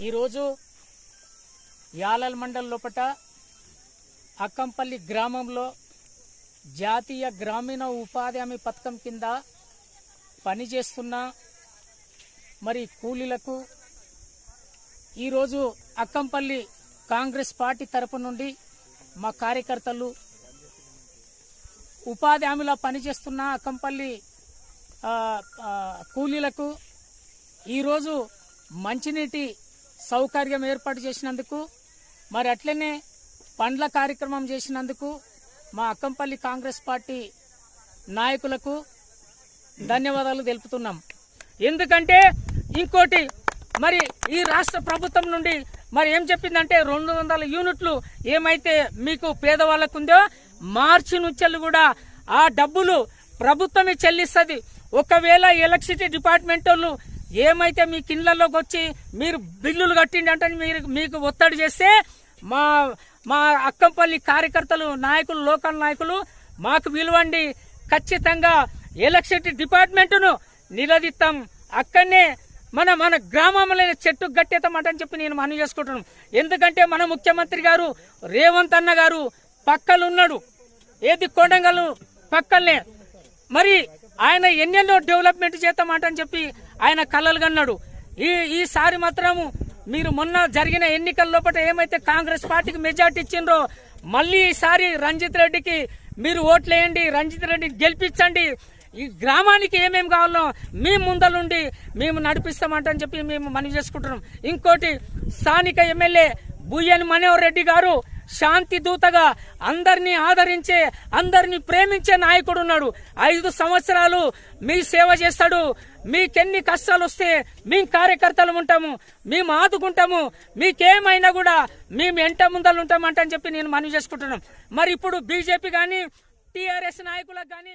ఈరోజు యాలల్ మండల్ లోపట అక్కంపల్లి గ్రామంలో జాతీయ గ్రామీణ ఉపాధి హామీ పథకం కింద పనిచేస్తున్న మరి కూలీలకు ఈరోజు అక్కంపల్లి కాంగ్రెస్ పార్టీ తరపు నుండి మా కార్యకర్తలు ఉపాధి హామీలో పనిచేస్తున్న అక్కంపల్లి కూలీలకు ఈరోజు మంచినీటి సౌకర్యం ఏర్పాటు చేసినందుకు మరి అట్లనే పండ్ల కార్యక్రమం చేసినందుకు మా అక్కంపల్లి కాంగ్రెస్ పార్టీ నాయకులకు ధన్యవాదాలు తెలుపుతున్నాం. ఎందుకంటే ఇంకోటి మరి ఈ రాష్ట్ర ప్రభుత్వం నుండి మరి ఏం చెప్పిందంటే రెండు వందల యూనిట్లు ఏమైతే మీకు పేదవాళ్ళకు ఉందో మార్చి నుంచి కూడా ఆ డబ్బులు ప్రభుత్వమే చెల్లిస్తుంది. ఒకవేళ ఎలక్ట్రిసిటీ డిపార్ట్మెంట్ వాళ్ళు ఏమైతే మీ కిండ్లలోకి వచ్చి మీరు బిల్లులు కట్టిండి అంటే మీరు మీకు ఒత్తిడి చేస్తే మా మా అక్కంపల్లి కార్యకర్తలు నాయకులు లోకల్ నాయకులు మాకు విలువండి. ఖచ్చితంగా ఎలక్ట్రిసిటీ డిపార్ట్మెంటును నిలదీస్తాం అక్కడనే మన మన గ్రామంలో చెట్టు గట్టేతామట అని చెప్పి నేను మనవి చేసుకుంటున్నాను. ఎందుకంటే మన ముఖ్యమంత్రి గారు రేవంత్ అన్న గారు పక్కలున్నాడు ఏది కొండంగలు పక్కల్నే మరి ఆయన ఎన్నెన్నో డెవలప్మెంట్ చేస్తామంటని చెప్పి ఆయన కలలు కన్నాడు. ఈ ఈసారి మాత్రము మీరు మొన్న జరిగిన ఎన్నికల లోపల ఏమైతే కాంగ్రెస్ పార్టీకి మెజార్టీ ఇచ్చిండ్రో మళ్ళీ ఈసారి రంజిత్ రెడ్డికి మీరు ఓట్లేయండి రంజిత్ రెడ్డిని గెలిపించండి. ఈ గ్రామానికి ఏమేమి కావాలో మేము ముందలుండి మేము నడిపిస్తామంటని చెప్పి మేము మనవి చేసుకుంటున్నాం. ఇంకోటి స్థానిక ఎమ్మెల్యే బుయ్యని మనోహర్ రెడ్డి గారు శాంతి దూతగా అందరినీ ఆదరించే అందరినీ ప్రేమించే నాయకుడు ఉన్నాడు. ఐదు సంవత్సరాలు మీ సేవ చేస్తాడు. మీకెన్ని కష్టాలు వస్తే మేము కార్యకర్తలు ఉంటాము మేము ఆదుకుంటాము. మీకేమైనా కూడా మేము ఎంట ముందలు ఉంటామంటని చెప్పి నేను మనవి చేసుకుంటున్నాం మరి ఇప్పుడు బీజేపీ కానీ టీఆర్ఎస్ నాయకులకు కానీ